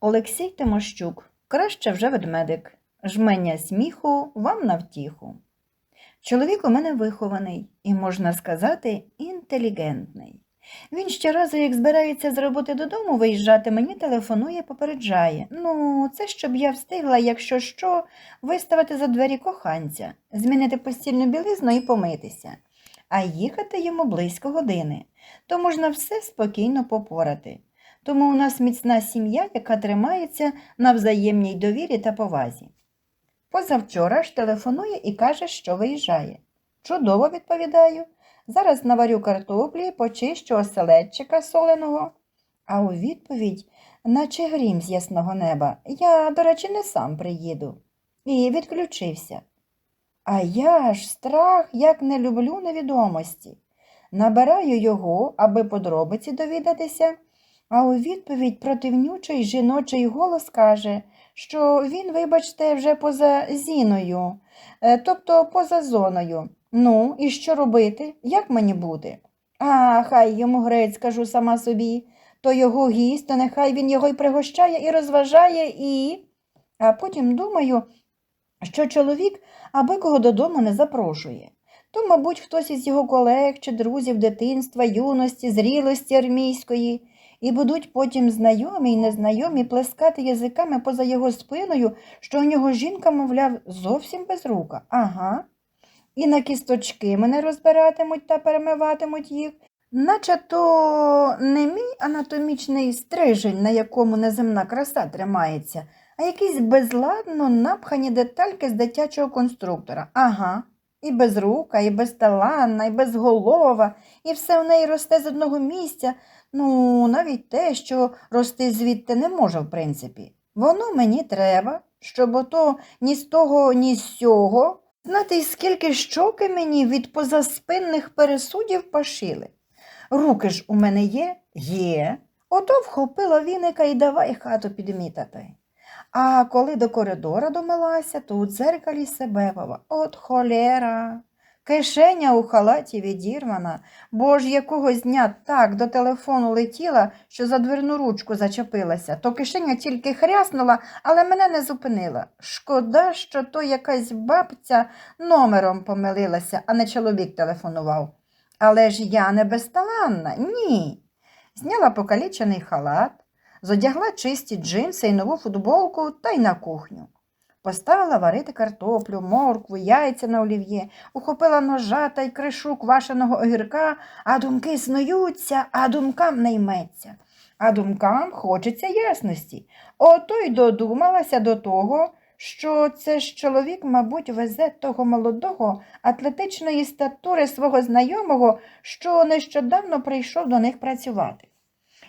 Олексій Тимощук, краще вже ведмедик. Жменя сміху вам на втіху. Чоловік у мене вихований і, можна сказати, інтелігентний. Він щоразу, як збирається з роботи додому виїжджати, мені телефонує, попереджає. Ну, це щоб я встигла, якщо що, виставити за двері коханця, змінити постільну білизну і помитися. А їхати йому близько години, то можна все спокійно попорати. Тому у нас міцна сім'я, яка тримається на взаємній довірі та повазі. Позавчора ж телефонує і каже, що виїжджає. Чудово, відповідаю. Зараз наварю картоплі, почищу оселедчика соленого. А у відповідь, наче грім з ясного неба, я, до речі, не сам приїду. І відключився. А я ж страх, як не люблю невідомості. Набираю його, аби подробиці довідатися, а у відповідь противнючий жіночий голос каже, що він, вибачте, вже поза зіною, е, тобто поза зоною. Ну, і що робити? Як мені бути? А, хай йому грець, кажу сама собі, то його гість, то нехай він його й пригощає, і розважає, і. А потім думаю, що чоловік аби кого додому не запрошує. То, мабуть, хтось із його колег чи друзів дитинства, юності, зрілості армійської, і будуть потім знайомі й незнайомі плескати язиками поза його спиною, що у нього жінка, мовляв, зовсім без рука. Ага. І на кісточки мене розбиратимуть та перемиватимуть їх, наче то не мій анатомічний стрижень, на якому неземна краса тримається, а якісь безладно напхані детальки з дитячого конструктора. Ага. І безрука, і безталанна, і безголова, і все в неї росте з одного місця. Ну, навіть те, що рости звідти не може, в принципі. Воно мені треба, щоб ото ні з того, ні з сього. Знати, скільки щоки мені від позаспинних пересудів пашили. Руки ж у мене є? Є. Ото вхопила віника і давай хату підмітати. А коли до коридора домилася, то у дзеркалі себе бава. От холєра. Кишеня у халаті відірвана, бо ж якогось дня так до телефону летіла, що за дверну ручку зачепилася, то кишеня тільки хряснула, але мене не зупинила. Шкода, що то якась бабця номером помилилася, а не чоловік телефонував. Але ж я не безталанна, ні. Зняла покалічений халат, зодягла чисті джинси і нову футболку та й на кухню. Поставила варити картоплю, моркву, яйця на олів'є, ухопила ножа та й кришу квашеного огірка, а думки снуються, а думкам не йметься. А думкам хочеться ясності. Ото й додумалася до того, що це ж чоловік, мабуть, везе того молодого атлетичної статури свого знайомого, що нещодавно прийшов до них працювати.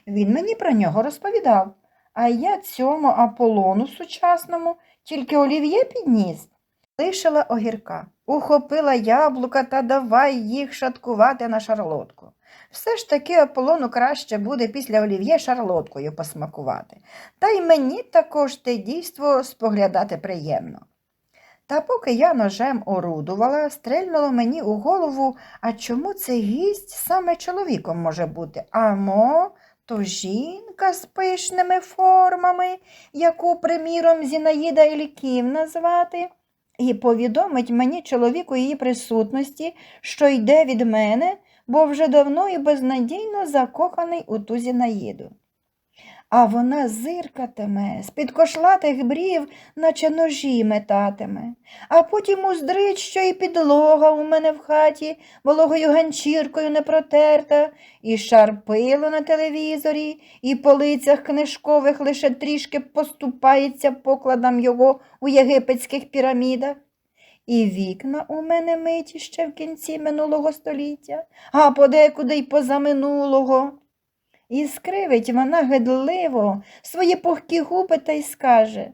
Він мені про нього розповідав, а я цьому Аполлону сучасному тільки олів'є підніс. Лишила огірка, ухопила яблука та давай їх шаткувати на шарлотку. Все ж таки Аполлону краще буде після олів'є шарлоткою посмакувати. Та й мені також те дійство споглядати приємно. Та поки я ножем орудувала, стрельнуло мені у голову, а чому цей гість саме чоловіком може бути? Амо, то жінка з пишними формами, яку, приміром, Зінаїда Ільківна звати, і повідомить мені чоловіку її присутності, що йде від мене, бо вже давно і безнадійно закоханий у ту Зінаїду. А вона зиркатиме, з-під кошлатих брів, наче ножі метатиме, а потім уздрить, що і підлога у мене в хаті вологою ганчіркою не протерта, і шарпило на телевізорі, і полицях книжкових лише трішки поступається покладам його у єгипетських пірамідах. І вікна у мене миті ще в кінці минулого століття, а подекуди й позаминулого. І скривить вона гидливо свої пухкі губи та й скаже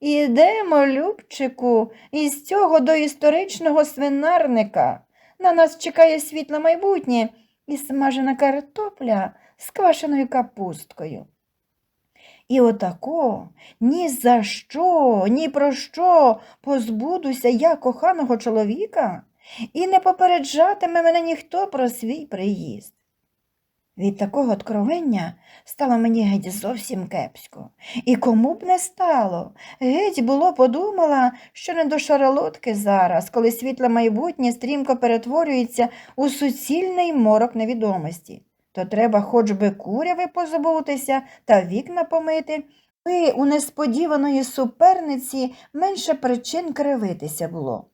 Ідемо, Любчику, із цього доісторичного свинарника. На нас чекає світле майбутнє і смажена картопля з квашеною капусткою. І отако ні за що, ні про що позбудуся я коханого чоловіка, і не попереджатиме мене ніхто про свій приїзд. Від такого откровення стало мені геть зовсім кепсько. І кому б не стало, геть було подумала, що не до шаролотки зараз, коли світле майбутнє стрімко перетворюється у суцільний морок невідомості. То треба хоч би куряви позабутися та вікна помити, і у несподіваної суперниці менше причин кривитися було.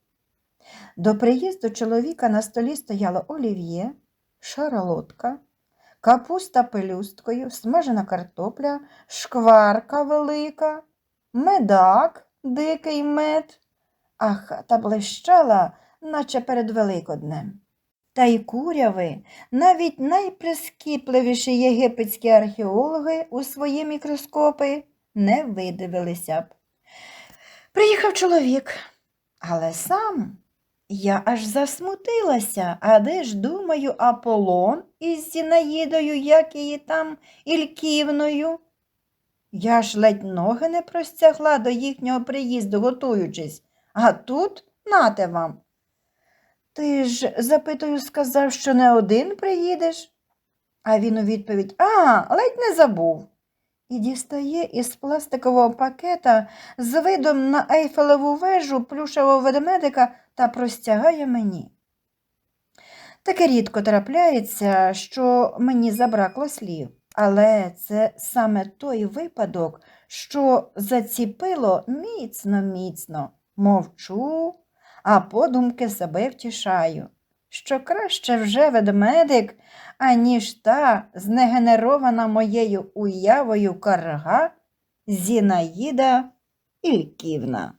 До приїзду чоловіка на столі стояло олів'є, шаролотка, капуста пелюсткою, смажена картопля, шкварка велика, медак, дикий мед, а хата блищала, наче перед Великоднем. Та й куряви, навіть найприскіпливіші єгипетські археологи у свої мікроскопи не видивилися б. Приїхав чоловік, але сам я аж засмутилася, а де ж, думаю, Аполлон із Зінаїдою, як її там, Ільківною. Я ж ледь ноги не простягла до їхнього приїзду, готуючись, а тут нате вам. Ти ж, запитую, сказав, що не один приїдеш. А він у відповідь А, ледь не забув. І дістає із пластикового пакета з видом на ейфелеву вежу плюшевого ведмедика та простягає мені. Таке рідко трапляється, що мені забракло слів, але це саме той випадок, що заціпило міцно-міцно, мовчу, а подумки себе втішаю, що краще вже ведмедик, аніж та знегенерована моєю уявою карга Зінаїда Ільківна.